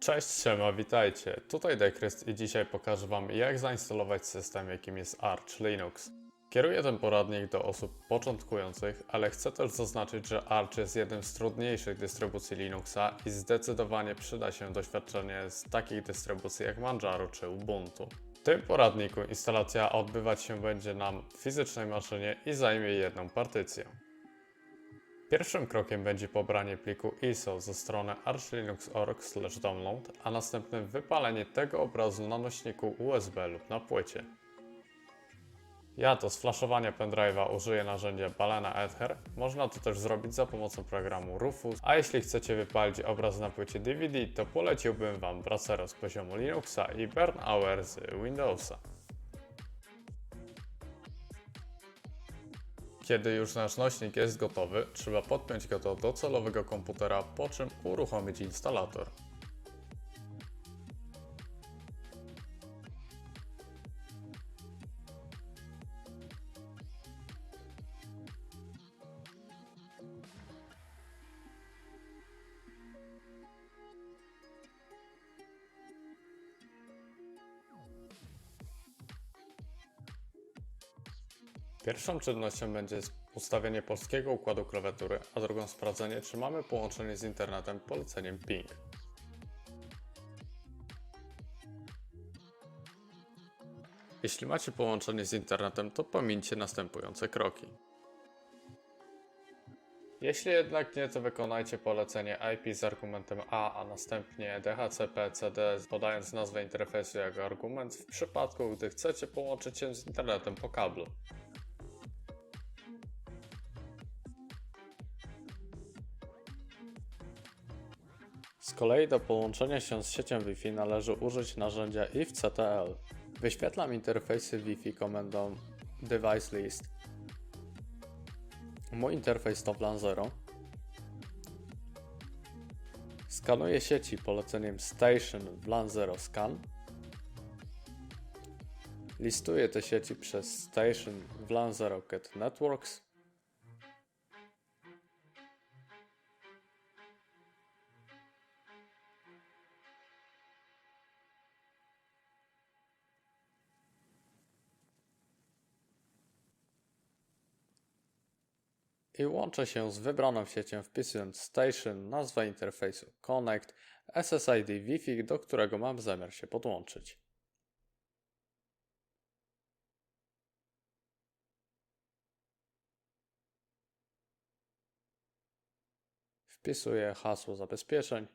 Cześć, siema, witajcie. Tutaj Dekryst i dzisiaj pokażę Wam jak zainstalować system jakim jest Arch Linux. Kieruję ten poradnik do osób początkujących, ale chcę też zaznaczyć, że Arch jest jednym z trudniejszych dystrybucji Linuxa i zdecydowanie przyda się doświadczenie z takich dystrybucji jak Manjaro czy Ubuntu. W tym poradniku instalacja odbywać się będzie na fizycznej maszynie i zajmie jedną partycję. Pierwszym krokiem będzie pobranie pliku ISO ze strony archlinux.org/download, a następnym wypalenie tego obrazu na nośniku USB lub na płycie. Ja do sflaszowania pendrive'a użyję narzędzia Balena Ether. Można to też zrobić za pomocą programu Rufus, a jeśli chcecie wypalić obraz na płycie DVD, to poleciłbym Wam Bracero z poziomu Linuxa i Burnauer z Windowsa. Kiedy już nasz nośnik jest gotowy, trzeba podpiąć go do docelowego komputera, po czym uruchomić instalator. Pierwszą czynnością będzie ustawienie polskiego układu klawiatury, a drugą sprawdzenie, czy mamy połączenie z internetem poleceniem ping. Jeśli macie połączenie z internetem, to pomińcie następujące kroki. Jeśli jednak nie, to wykonajcie polecenie IP z argumentem A, a następnie DHCP-CD podając nazwę interfejsu jako argument w przypadku, gdy chcecie połączyć się z internetem po kablu. Kolei do połączenia się z siecią Wi-Fi należy użyć narzędzia ifctl. Wyświetlam interfejsy Wi-Fi komendą device list. Mój interfejs to WLAN 0. Skanuję sieci poleceniem station WLAN 0 scan. Listuję te sieci przez station WLAN 0 get networks. I łączę się z wybraną siecią wpisując station, nazwę interfejsu connect, SSID Wi-Fi, do którego mam zamiar się podłączyć. Wpisuję hasło zabezpieczeń.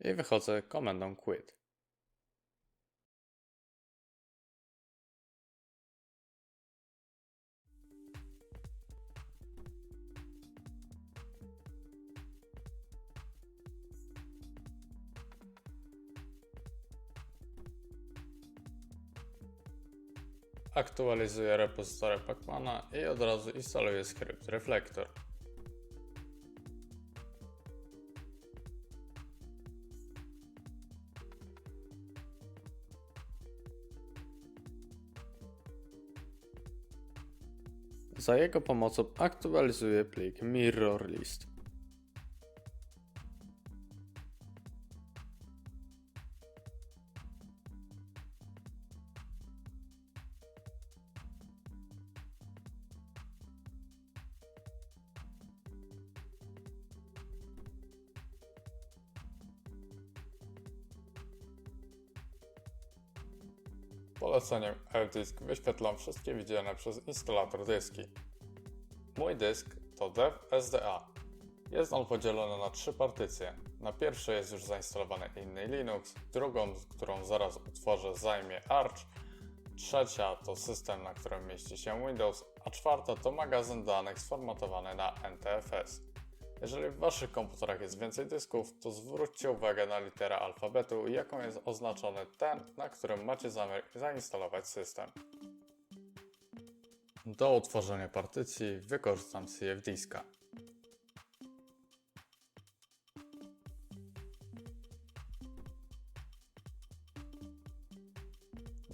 I wychodzę komendą quit. Aktualizuję repozytorię Pacmana i od razu instaluję skrypt Reflector. Za jego pomocą aktualizuję plik mirror list. Poleceniem L-Disk wyświetlam wszystkie widziane przez instalator dyski. Mój dysk to Dev SDA. Jest on podzielony na trzy partycje. Na pierwszej jest już zainstalowany inny Linux, drugą, którą zaraz utworzę, zajmie Arch, trzecia to system, na którym mieści się Windows, a czwarta to magazyn danych sformatowany na NTFS. Jeżeli w Waszych komputerach jest więcej dysków, to zwróćcie uwagę na literę alfabetu, jaką jest oznaczony ten, na którym macie zamiar zainstalować system. Do utworzenia partycji wykorzystam CFDiska.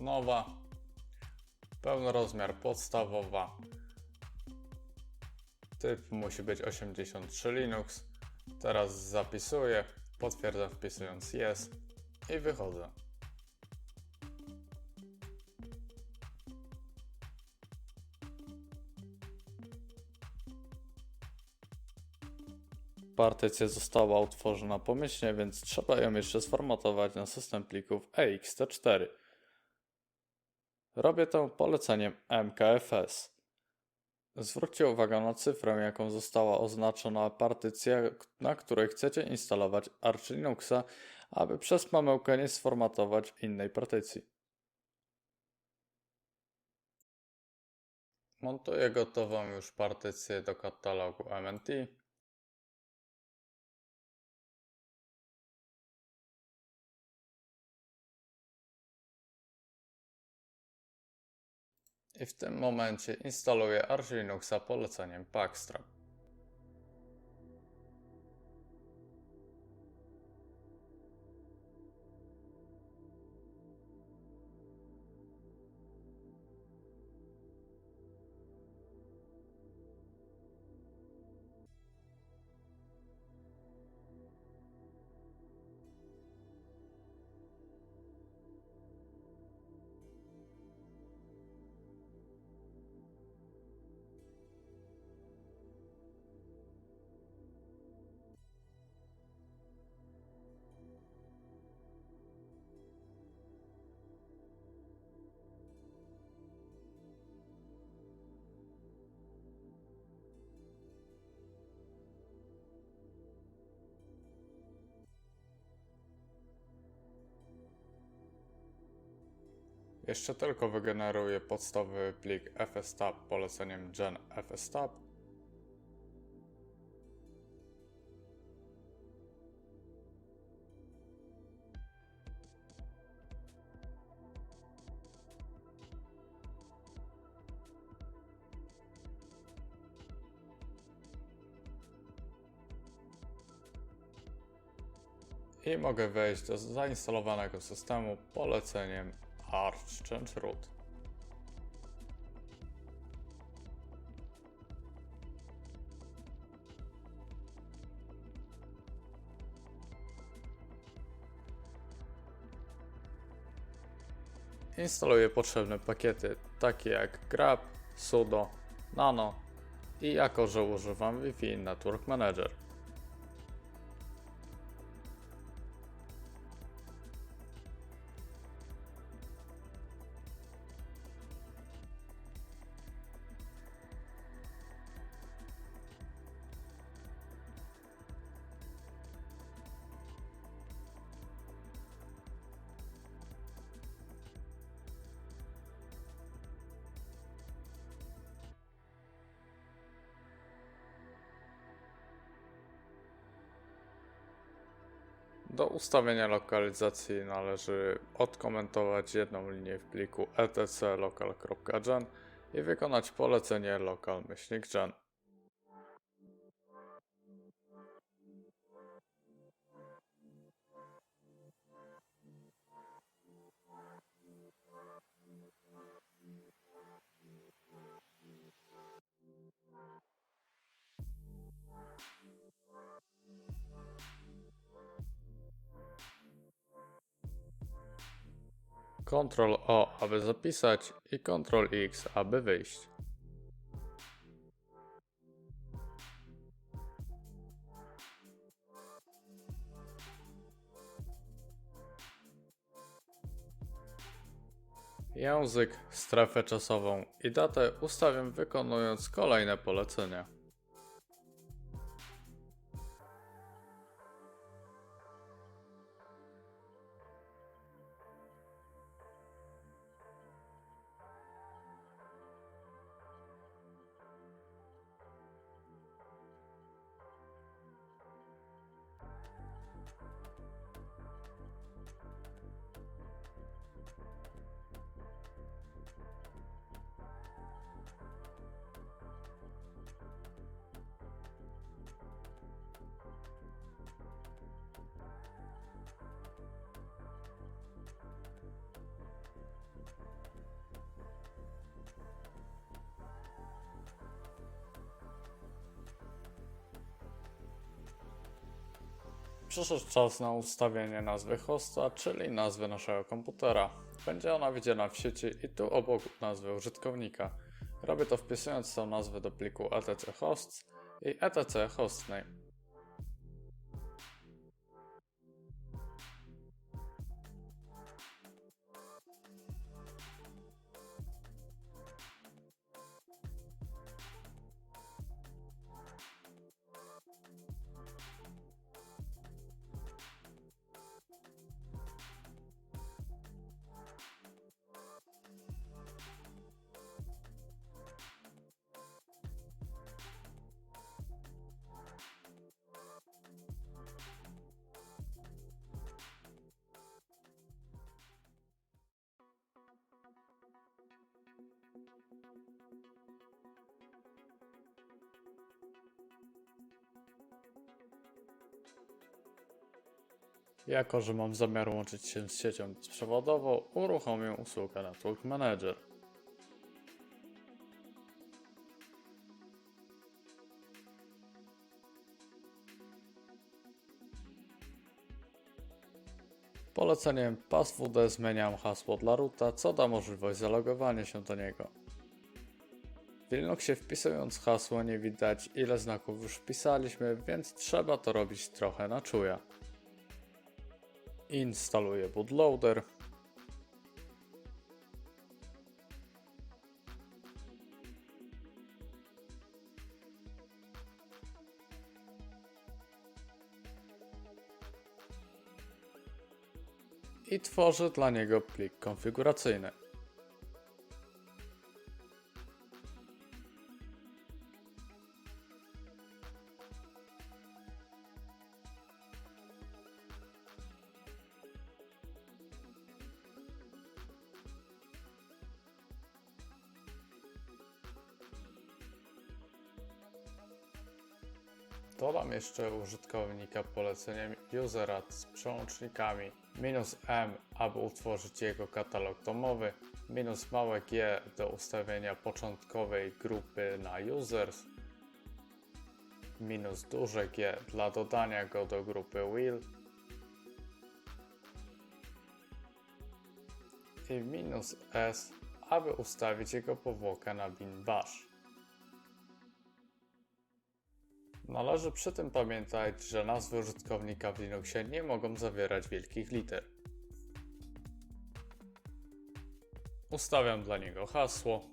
Nowa, pełnorozmiar podstawowa, Typ musi być 83 Linux. Teraz zapisuję, potwierdzam wpisując yes i wychodzę. Partycja została utworzona pomyślnie, więc trzeba ją jeszcze sformatować na system plików ext4. Robię to poleceniem mkfs. Zwróćcie uwagę na cyfrę, jaką została oznaczona partycja, na której chcecie instalować Arch Linuxa, aby przez pomyłkę nie sformatować innej partycji. Montuję gotową już partycję do katalogu MNT. I w tym momencie instaluję Arch Linuxa poleceniem Packstrap. Jeszcze tylko wygeneruję podstawowy plik fstab poleceniem gen. I mogę wejść do zainstalowanego systemu poleceniem Arch Change Root. Instaluję potrzebne pakiety takie jak grab, sudo, nano i jako że używam Wi-Fi Network Manager. Do ustawienia lokalizacji należy odkomentować jedną linię w pliku etc local.gen i wykonać polecenie local-gen. Ctrl O, aby zapisać i Ctrl X, aby wyjść. Język, strefę czasową i datę ustawiam wykonując kolejne polecenia. Przyszedł czas na ustawienie nazwy hosta, czyli nazwy naszego komputera. Będzie ona widziana w sieci i tu obok nazwy użytkownika. Robię to wpisując tą nazwę do pliku etc hosts i etc hostname. Jako, że mam zamiar łączyć się z siecią bezprzewodową, uruchomię usługę Network Manager. Poleceniem passwd zmieniam hasło dla roota, co da możliwość zalogowania się do niego. W Linuxie wpisując hasło nie widać ile znaków już wpisaliśmy, więc trzeba to robić trochę na czuja. Instaluję bootloader. I tworzę dla niego plik konfiguracyjny. Dodam jeszcze użytkownika poleceniem userat z przełącznikami. Minus "-m", aby utworzyć jego katalog domowy, minus małe "g" do ustawienia początkowej grupy na users, minus duże "G" dla dodania go do grupy will. I minus "s", aby ustawić jego powłokę na bin bash. Należy przy tym pamiętać, że nazwy użytkownika w Linuxie nie mogą zawierać wielkich liter. Ustawiam dla niego hasło.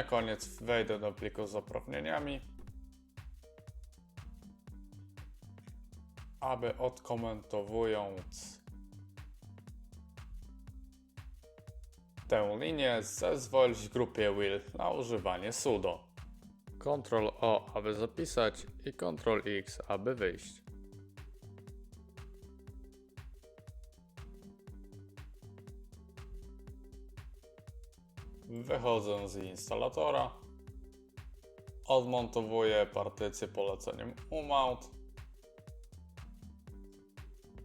Na koniec wejdę do pliku z uprawnieniami, aby odkomentowując tę linię zezwolić grupie will na używanie sudo. Ctrl O, aby zapisać i Ctrl X, aby wyjść. Wychodzę z instalatora. Odmontowuję partycję poleceniem umount.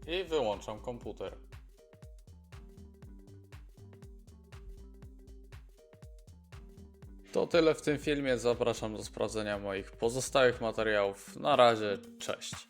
I wyłączam komputer. To tyle w tym filmie. Zapraszam do sprawdzenia moich pozostałych materiałów. Na razie, cześć.